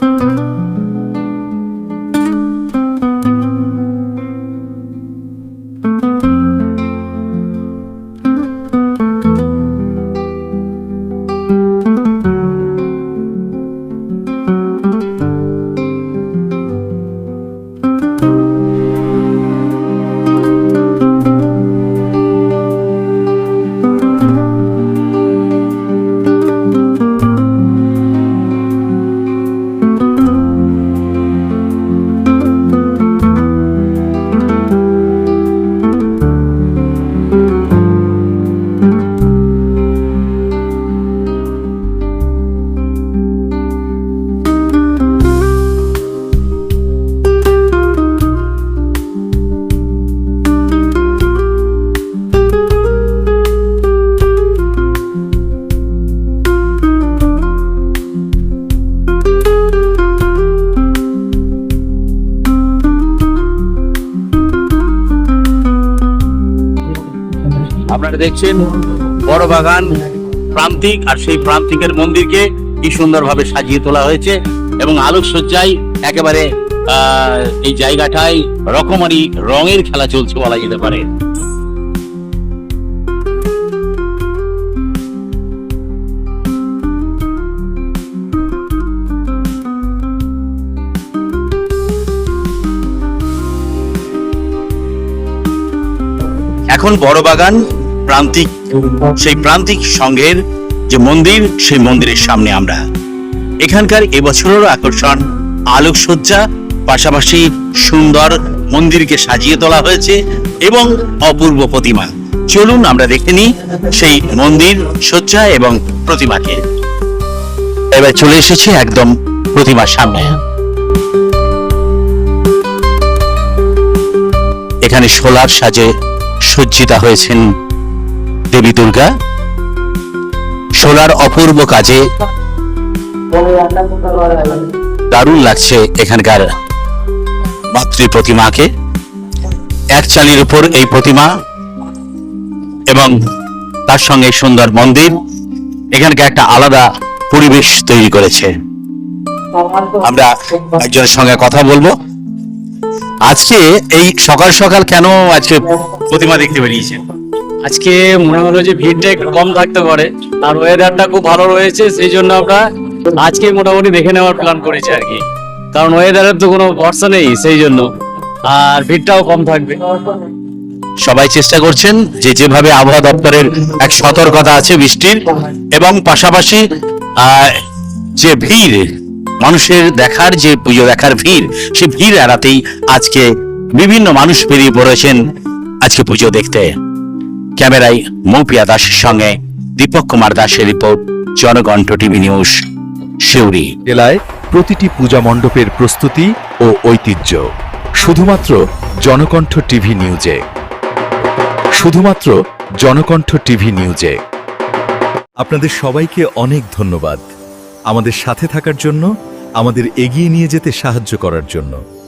Música আপনারা দেখছেন বড় বাগান প্রান্তিক আর সেই প্রান্তিকের মন্দিরকে কি সুন্দরভাবে সাজিয়ে তোলা হয়েছে এবং আলোকসজ্জায় একেবারে এই জায়গাটায় রকমারি রঙের খেলা চলছে বলা যেতে পারে। এখন বড় বাগান প্রান্তিক, সেই প্রান্তিক সংঘের যে মন্দির, সেই মন্দিরের সামনে আমরা। এখানকার এবছরেরও আকর্ষণ, আলোকসজ্জা, পাশাপাশি সুন্দর মন্দিরকে সাজিয়ে তোলা হয়েছে এবং অপূর্ব প্রতিমা। চলুন আমরা দেখে নিই সেই মন্দির, সজ্জা এবং প্রতিমাকে। এবার চলে এসেছি একদম প্রতিমার সামনে। এখানে সোলার সাজে সজ্জিতা হয়েছেন দেবী দুর্গা সোলার অপূর্ব কাজে দারুণ লাগছে এখানকার মাতৃ প্রতিমাকে। এক চালির উপর এই প্রতিমা এবং তার সঙ্গে সুন্দর মন্দির, এখানকার একটা আলাদা পরিবেশ তৈরি করেছে। আমরা একজনের সঙ্গে কথা বলব। আজকে এই সকাল সকাল কেন আজকে প্রতিমা দেখতে বেরিয়েছেন? আজকে মনে হলো যে ভিড়টা একটু কম থাকতে পারে। আর ওয়েদারটা খুব ভালো রয়েছে, সেই জন্য আমরা আজকে মোটামুটি দেখে নেওয়ার প্ল্যান করেছি আর কি। কারণ ওয়েদারের তো কোনো ভরসা নেই, সেই জন্য। আর ভিড়টাও কম থাকবে। সবাই চেষ্টা করছেন যে যেভাবে আবহাওয়া দপ্তরের এক সতর্কতা আছে বৃষ্টির, এবং পাশাপাশি যে ভিড়, মানুষের দেখার যে পুজো দেখার ভিড়, সে ভিড় এড়াতেই আজকে বিভিন্ন মানুষ বেরিয়ে পড়েছেন আজকে পুজো দেখতে। ক্যামেরায় মৌপিয়া দাসের সঙ্গে দীপক কুমার দাসের report Janakantha TV news Siuri জেলায় প্রতিটি পূজা মণ্ডপের প্রস্তুতি ও ঐতিহ্য। শুধুমাত্র জনকণ্ঠ টিভি নিউজে। শুধুমাত্র জনকণ্ঠ টিভি নিউজে। আপনাদের সবাইকে অনেক ধন্যবাদ। আমাদের সাথে থাকার জন্য, আমাদের এগিয়ে নিয়ে যেতে সাহায্য করার জন্য।